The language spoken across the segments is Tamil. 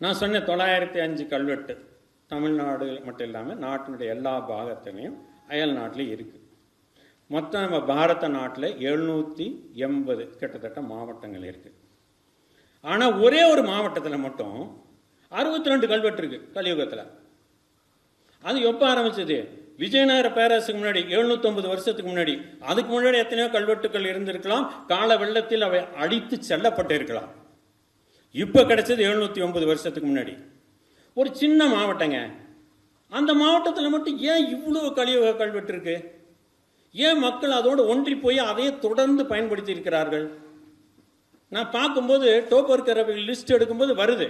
நான் சொன்ன தொள்ளாயிரத்தி அஞ்சு கல்வெட்டு தமிழ்நாடு மட்டும் இல்லாமல் நாட்டினுடைய எல்லா பாகத்திலையும் அயல் நாட்டிலையும் இருக்குது மொத்தம் நம்ம பாரத நாட்டில் எழுநூற்றி எண்பது கிட்டத்தட்ட மாவட்டங்கள் இருக்குது ஆனால் ஒரே ஒரு மாவட்டத்தில் மட்டும் அறுபத்தி ரெண்டு கல்வெட்டு இருக்குது கலியுகத்தில். அது எப்போ ஆரம்பிச்சது? விஜயநகர பேரரசுக்கு முன்னாடி 750 வருஷத்துக்கு முன்னாடி. அதுக்கு முன்னாடி எத்தனையோ கல்வெட்டுக்கள் இருந்திருக்கலாம். கால வெள்ளத்தில் அவை அடித்து செல்லப்பட்டிருக்கலாம். இப்போ கிடைச்சது 709 ஒன்பது வருஷத்துக்கு முன்னாடி. ஒரு சின்ன மாவட்டங்க. அந்த மாவட்டத்தில் மட்டும் ஏன் இவ்வளோ கலியுக கல்வெட்டு இருக்குது ஏன் மக்கள் அதோடு ஒன்றி போய் அதையே தொடர்ந்து பயன்படுத்தி இருக்கிறார்கள்? நான் பார்க்கும்போது டோப்பர் லிஸ்ட் எடுக்கும்போது வருது.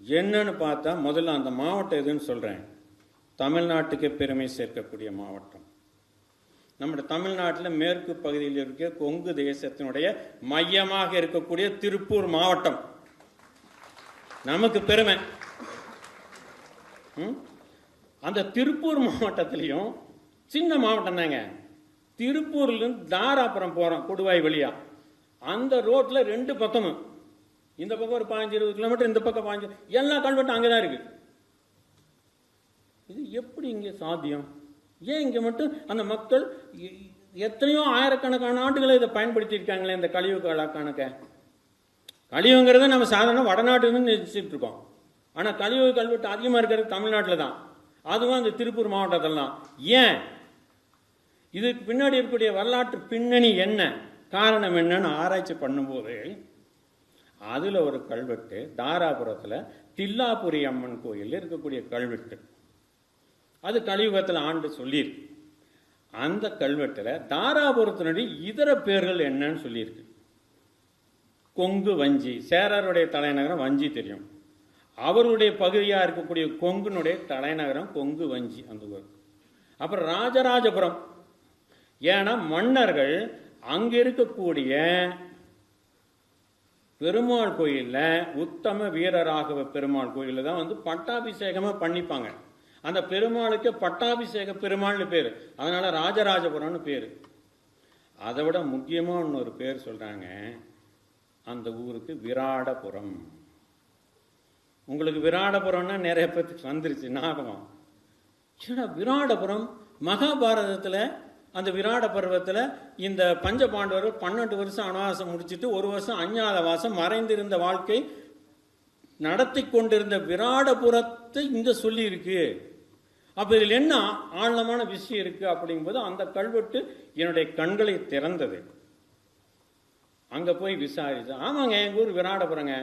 என்னன்னு பார்த்தா முதல்ல அந்த மாவட்டம் எதுன்னு சொல்கிறேன் தமிழ்நாட்டுக்கு பெருமை சேர்க்கக்கூடிய மாவட்டம். நம்முடைய தமிழ்நாட்டில் மேற்கு பகுதியில் இருக்க கொங்கு தேசத்தினுடைய மையமாக இருக்கக்கூடிய திருப்பூர் மாவட்டம். நமக்கு பெருமை. ம்? அந்த திருப்பூர் மாவட்டத்திலையும் சின்ன மாவட்டம் தாங்க. திருப்பூர்லேருந்து தாராபுரம் போகிறோம் கொடுவாய் வழியா. அந்த ரோட்டில் ரெண்டு பக்கமும். இந்த பக்கம் ஒரு பாஞ்சு இருபது கிலோமீட்டர் இந்த பக்கம் பாஞ்சு எல்லா கல்வெட்டும் அங்கே தான் இருக்கு. இது எப்படி இங்கே சாத்தியம்? ஏன் இங்கே மட்டும் அந்த மக்கள் எத்தனையோ ஆயிரக்கணக்கான ஆண்டுகளை இதை பயன்படுத்தியிருக்காங்களே இந்த கழிவு கால கணக்க கழிவுங்கிறத நம்ம சாதாரண வடநாட்டுன்னு நினைச்சிட்டு இருக்கோம். ஆனால் கழிவு கல்வெட்டு அதிகமாக இருக்கிறது தமிழ்நாட்டில் தான். அதுவும் அந்த திருப்பூர் மாவட்டத்தில் தான். ஏன்? இதுக்கு பின்னாடி இருக்கக்கூடிய வரலாற்று பின்னணி என்ன? காரணம் என்னன்னு ஆராய்ச்சி பண்ணும்போது அதில் ஒரு கல்வெட்டு தாராபுரத்தில் தில்லாபுரி அம்மன் கோயிலில் இருக்கக்கூடிய கல்வெட்டு. அது கலியுகத்தில் ஆண்டு சொல்லியிருக்கு. அந்த கல்வெட்டில் தாராபுரத்தினுடைய இதர பேர்கள் என்னன்னு சொல்லியிருக்கு. கொங்கு வஞ்சி சேரருடைய தலைநகரம் வஞ்சி தெரியும். அவருடைய பகுதியாக இருக்கக்கூடிய கொங்குனுடைய தலைநகரம் கொங்கு வஞ்சி அந்த ஊர். அப்புறம் ராஜராஜபுரம். ஏன்னா மன்னர்கள் அங்கே இருக்கக்கூடிய பெருமாள் கோயிலில் உத்தம வீரராகவ பெருமாள் கோயிலில் தான் வந்து பட்டாபிஷேகமாக பண்ணிப்பாங்க. அந்த பெருமாளுக்கு பட்டாபிஷேக பெருமாள்னு பேர். அதனால ராஜராஜபுரம்னு பேர். அதை விட முக்கியமாக இன்னொரு பேர் சொல்கிறாங்க அந்த ஊருக்கு விராடபுரம். உங்களுக்கு விராடபுரம்னா நிறைய பேர்த்துக்கு வந்துருச்சு ஞாபகம். ஏன்னா விராடபுரம்? மகாபாரதத்தில் அந்த விராட பருவத்தில் இந்த பஞ்ச பாண்டவர்கள் பன்னெண்டு வருஷம் அனவாசம் முடிச்சிட்டு ஒரு வருஷம் அஞ்ஞாத வாசம் மறைந்திருந்த வாழ்க்கை நடத்தி கொண்டிருந்த விராடபுரத்தை இங்கே சொல்லியிருக்கு. அப்போ இதில் என்ன ஆழமான விஷயம் இருக்குது அப்படிங்கும்போது அந்த கல்வெட்டு என்னுடைய கண்களை திறந்தது. அங்கே போய் விசாரிச்சு ஆமாங்க எங்கள் ஊர் விராடபுரங்க.